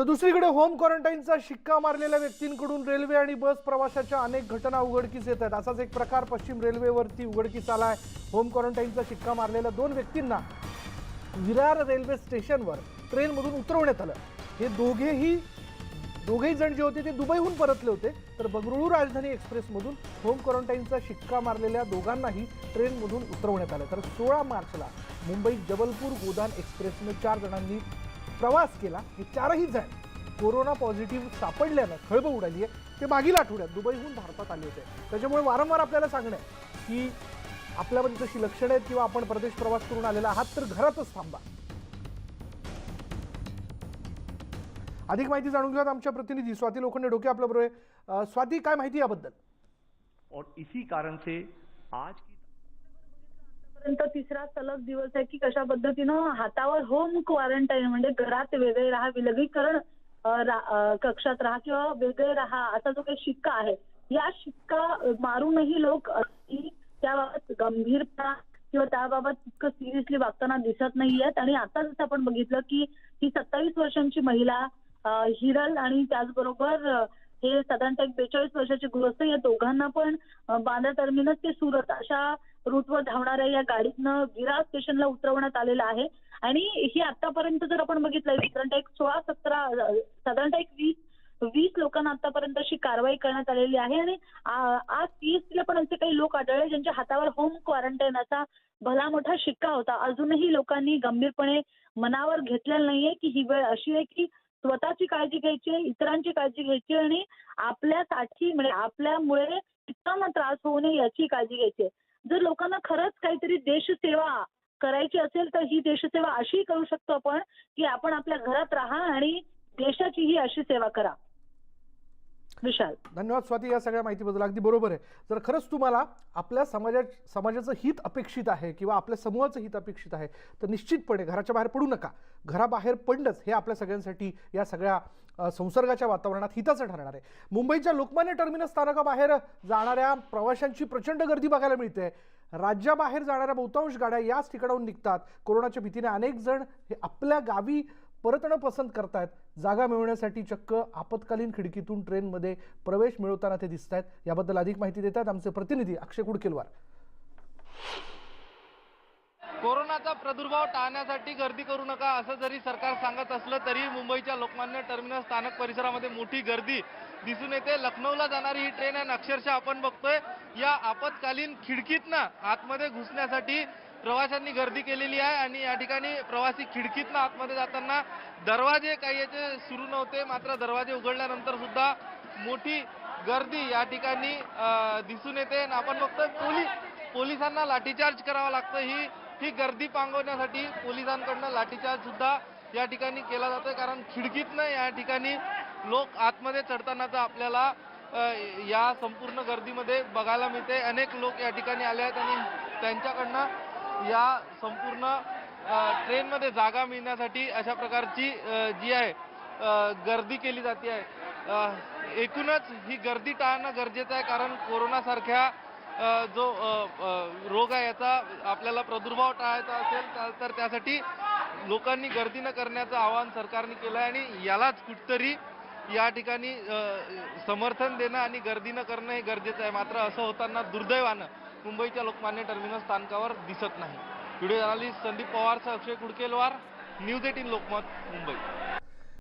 तर दुसरीकडे होम क्वारंटाईनचा शिक्का मारलेल्या व्यक्तींकडून रेल्वे आणि बस प्रवाशाच्या अनेक घटना उघडकीस येत आहेत. असाच एक प्रकार पश्चिम रेल्वेवरती उघडकीस आला आहे होम क्वारंटाईनचा शिक्का मारलेल्या दोन व्यक्तींना विरार रेल्वे स्टेशनवर ट्रेनमधून उतरवण्यात आलं. हे दोघेही दोघेही जण जे होते ते दुबईहून परतले होते. तर बंगळुरू राजधानी एक्सप्रेसमधून होम क्वारंटाईनचा शिक्का मारलेल्या दोघांनाही ट्रेनमधून उतरवण्यात आलं. तर सोळा मार्चला मुंबई जबलपूर गोदान एक्सप्रेसनं चार जणांनी प्रवास केला हे चारही जण कोरोना पॉझिटिव्ह सापडल्यानं खळबळ उडाली आहे. ते मागील आठवड्यात दुबईहून भारतात आले होते. त्याच्यामुळे वारंवार आपल्याला सांगणं आहे की आपल्यामध्ये जशी लक्षणं आहेत किंवा आपण परदेश प्रवास करून आलेला आहात तर घरातच थांबा. अधिक माहिती जाणून घेऊयात आमच्या प्रतिनिधी स्वाती लोखंडे डोके आपल्याबरोबर. आहे. स्वाती काय माहिती याबद्दल? और इसी कारण से आज आजपर्यंत तिसरा सलग दिवस आहे की कशा पद्धतीनं हातावर होम क्वारंटाईन म्हणजे घरात वेगळे राहा विलगीकरण कक्षात राहा किंवा वेगळे राहा असा जो काही शिक्का आहे या शिक्का मारूनही लोक त्याबाबत गंभीरपणा किंवा त्याबाबत इतकं सिरियसली वागताना दिसत नाहीयेत. आणि आता जसं आपण बघितलं की ही सत्तावीस वर्षांची महिला हिरल आणि त्याचबरोबर हे साधारणतः एक बेचाळीस वर्षाचे गृहस्थ या दोघांना पण अ, बांद्रा टर्मिनस ते सुरत अशा रूटवर धावणाऱ्या या गाडीतनं विरार स्टेशनला उतरवण्यात आलेलं आहे. आणि ही आतापर्यंत जर आपण बघितलं साधारणतः एक सोळा सतरा साधारणतः एक वीस वीस लोकांना आतापर्यंत अशी कारवाई करण्यात आलेली आहे. आणि आज सीएसटीला पण असे काही लोक आढळले ज्यांच्या हातावर होम क्वारंटाईन असा भला मोठा शिक्का होता. अजूनही लोकांनी गंभीरपणे मनावर घेतलेलं नाहीये की ही वेळ अशी आहे की स्वतःची काळजी घ्यायची आहे, इतरांची काळजी घ्यायची आणि आपल्यासाठी म्हणजे आपल्यामुळे इतरांना त्रास होऊ नये याची काळजी घ्यायची आहे. जर लोकांना खरंच काहीतरी देशसेवा करायची असेल तर ही देशसेवा अशी करू शकतो आपण की आपण आपल्या घरात राहा आणि देशाची ही अशी सेवा करा. विशाल. धन्यवाद स्वाती या सगळ्या माहितीबद्दल. अगदी बरोबर आहे. जर खरंच तुम्हाला आपल्या समाजा समाजाचं हित अपेक्षित आहे किंवा आपल्या समूहाचं हित अपेक्षित आहे तर निश्चितपणे घराच्या बाहेर पडू नका. घराबाहेर पडणंच हे आपल्या सगळ्यांसाठी या सगळ्या संसर्गाच्या वातावरणात हिताचं ठरणार आहे. मुंबईच्या लोकमान्य टर्मिनस स्थानकाबाहेर जाणाऱ्या प्रवाशांची प्रचंड गर्दी बघायला मिळते. राज्याबाहेर जाणाऱ्या बहुतांश गाड्या याच ठिकाणाहून निघतात. कोरोनाच्या भीतीने अनेक जण हे आपल्या गावी परतणं पसंत करतायत. जागा मिळवण्यासाठी चक्क आपत्कालीन खिडकीतून ट्रेनमध्ये प्रवेश मिळवताना ते दिसत आहेत याबद्दल अधिक माहिती देतात आमचे प्रतिनिधी अक्षय कुडकेलवार. कोरोनाचा प्रादुर्भाव टाळण्यासाठी गर्दी करू नका असं जरी सरकार सांगत असलं तरी मुंबईच्या लोकमान्य टर्मिनस स्थानक परिसरामध्ये मोठी गर्दी दिसून येते. लखनौला जाणारी ही ट्रेन आहे. अक्षरशः आपण बघतोय या आपत्कालीन खिडकीतनं आतमध्ये घुसण्यासाठी प्रवाशांनी गर्दी केलेली आहे आणि या ठिकाणी प्रवासी खिडकीतनं आतमध्ये जाताना दरवाजे काही याचे सुरू नव्हते मात्र दरवाजे उघडल्यानंतर सुद्धा मोठी गर्दी या ठिकाणी दिसून येते. आणि आपण बघतोय पोलीस पोलिसांना लाठीचार्ज करावा लागतं ही ही गर्दी पांगवण्यासाठी पोलिसांकडनं लाठीचार्ज सुद्धा या ठिकाणी केला जातोय. कारण खिडकीतनं या ठिकाणी लोक आतमध्ये चढतानाचा आपल्याला या संपूर्ण गर्दीमध्ये बघायला मिळते. अनेक लोक या ठिकाणी आले आहेत आणि त्यांच्याकडनं या संपूर्ण ट्रेनमध्ये जागा मिळण्यासाठी अशा प्रकारची जी आहे गर्दी केली जाते आहे. एकूणच ही गर्दी टाळणं गरजेचं आहे कारण कोरोनासारख्या जो रोग आहे याचा आपल्याला प्रादुर्भाव टाळायचा असेल तर- त्यासाठी लोकांनी गर्दी न करण्याचं आवाहन सरकारने केलं आहे आणि यालाच कुठतरी या ठिकाणी समर्थन देणं आणि गर्दी न करणं हे गरजेचं आहे. मात्र असं होताना दुर्दैवानं मुंबईच्या लोकमान्य टर्मिनस स्थानकावर दिसत नाही. व्हिडिओ जर्नालिस्ट संदीप पवारसह अक्षय कुडकेलवार न्यूज एटीन लोकमत मुंबई.